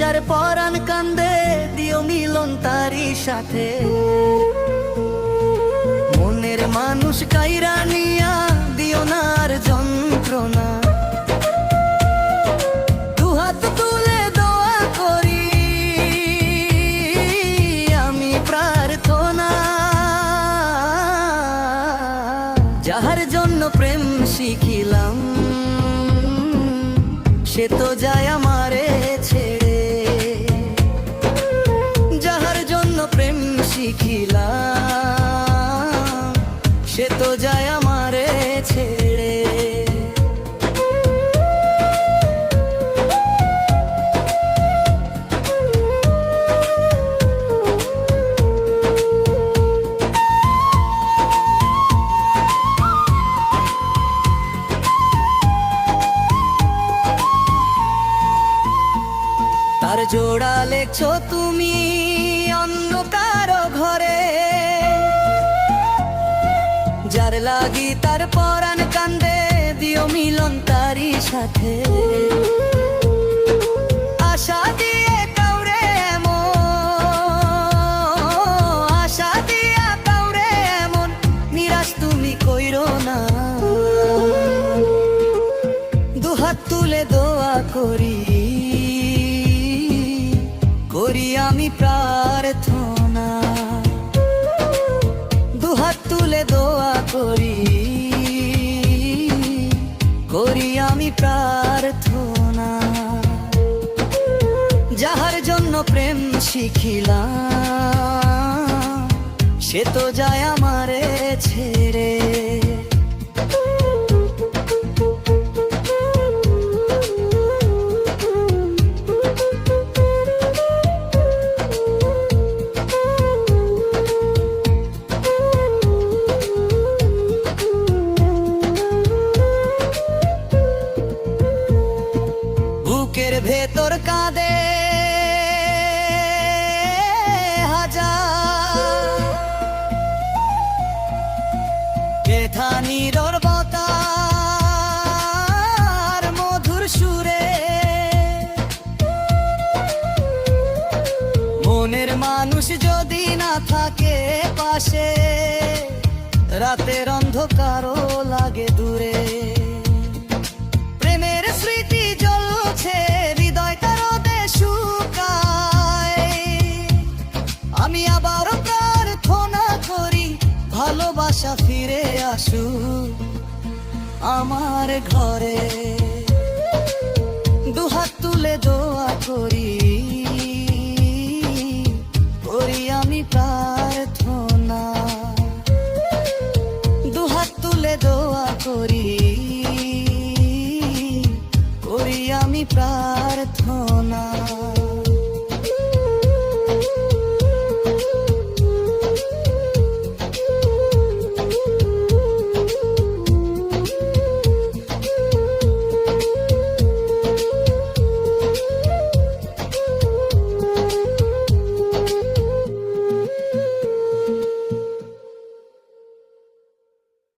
যার পরান কান্দে, দিও মিলন তারি সাথে। মনের মানুষ কাইরা নিয়া দিও না আর যন্ত্রণা। দুহাত তুলে দোয়া করি, আমি প্রার্থনা। যাহার জন্য প্রেম শিখিলাম, সে তো যায় আমার শিখিলাম সে তো যায় আমারে ছেড়ে। জোড়া লেখছো তুমি অন্য কারও ঘরে। যার লাগি তার পরাণ কান্দে, দিও মিলন তারই সাথে। আশা দিয়ে কাউরে এমন, আশা দিয়া কাউরে এমন, নিরাশ তুমি কইরো না। দুহাত তুলে দোয়া করি। করি আমি প্রার্থনা। দুহাত তুলে দোয়া করি। করি আমি প্রার্থনা। যাহার জন্য প্রেম শিখিলাম, সে তো যায় আমারে ছেড়ে। ভেতর কাঁদে হাজার। নিরবতার মধুর সুরে? মনের মানুষ যদি না থাকে পাশে, রাতের অন্ধকারও লাগে দূরে। আসু আমার ঘরে। দুহাত তুলে দোয়া করি করি আমি প্রার্থনা। দুহাত তুলে দোয়া করি করি আমি প্রায়